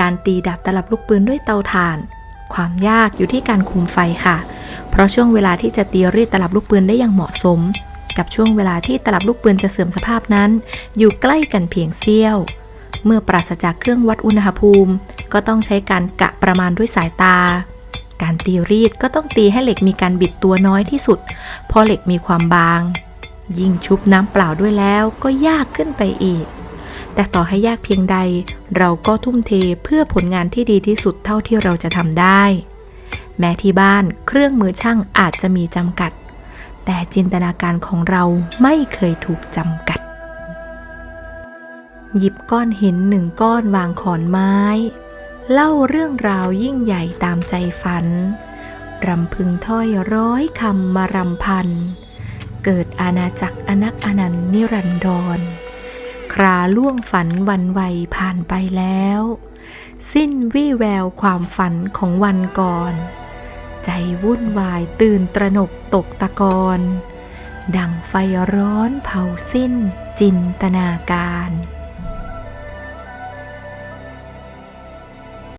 การตีดาบตลับลูกปืนด้วยเตาถ่าน ความยากอยู่ที่การคุมไฟค่ะ เพราะช่วงเวลาที่จะตีรีดตลับลูกปืนได้อย่างเหมาะสม กับช่วงเวลาที่ตลับลูกปืนจะเสื่อมสภาพนั้น อยู่ใกล้กันเพียงเสี้ยว เมื่อปราศจากเครื่องวัดอุณหภูมิ ก็ต้องใช้การกะประมาณด้วยสายตา การตีรีดก็ต้องตีให้เหล็กมีการบิดตัวน้อยที่สุด เพราะเหล็กมีความบาง ยิ่งชุบน้ำเปล่าด้วยแล้วก็ยากขึ้นไปอีกแต่ต่อให้ยากเพียงใด เราก็ทุ่มเทเพื่อผลงานที่ดีที่สุดเท่าที่เราจะทำได้ แม้ที่บ้านเครื่องมือช่างอาจจะมีจำกัด แต่จินตนาการของเราไม่เคยถูกจำกัด หยิบก้อนหินหนึ่งก้อนวางขอนไม้ เล่าเรื่องราวยิ่งใหญ่ตามใจฝัน รำพึงถ้อยร้อยคำมารำพัน เกิดอาณาจักรอนักอนันต์นิรันดร ราล่วงฝันวันวัยผ่านไปแล้ว สิ้นวี่แววความฝันของวันก่อน ใจวุ่นวายตื่นตระหนกตกตะกอนดังไฟร้อนเผาสิ้นจินตนาการ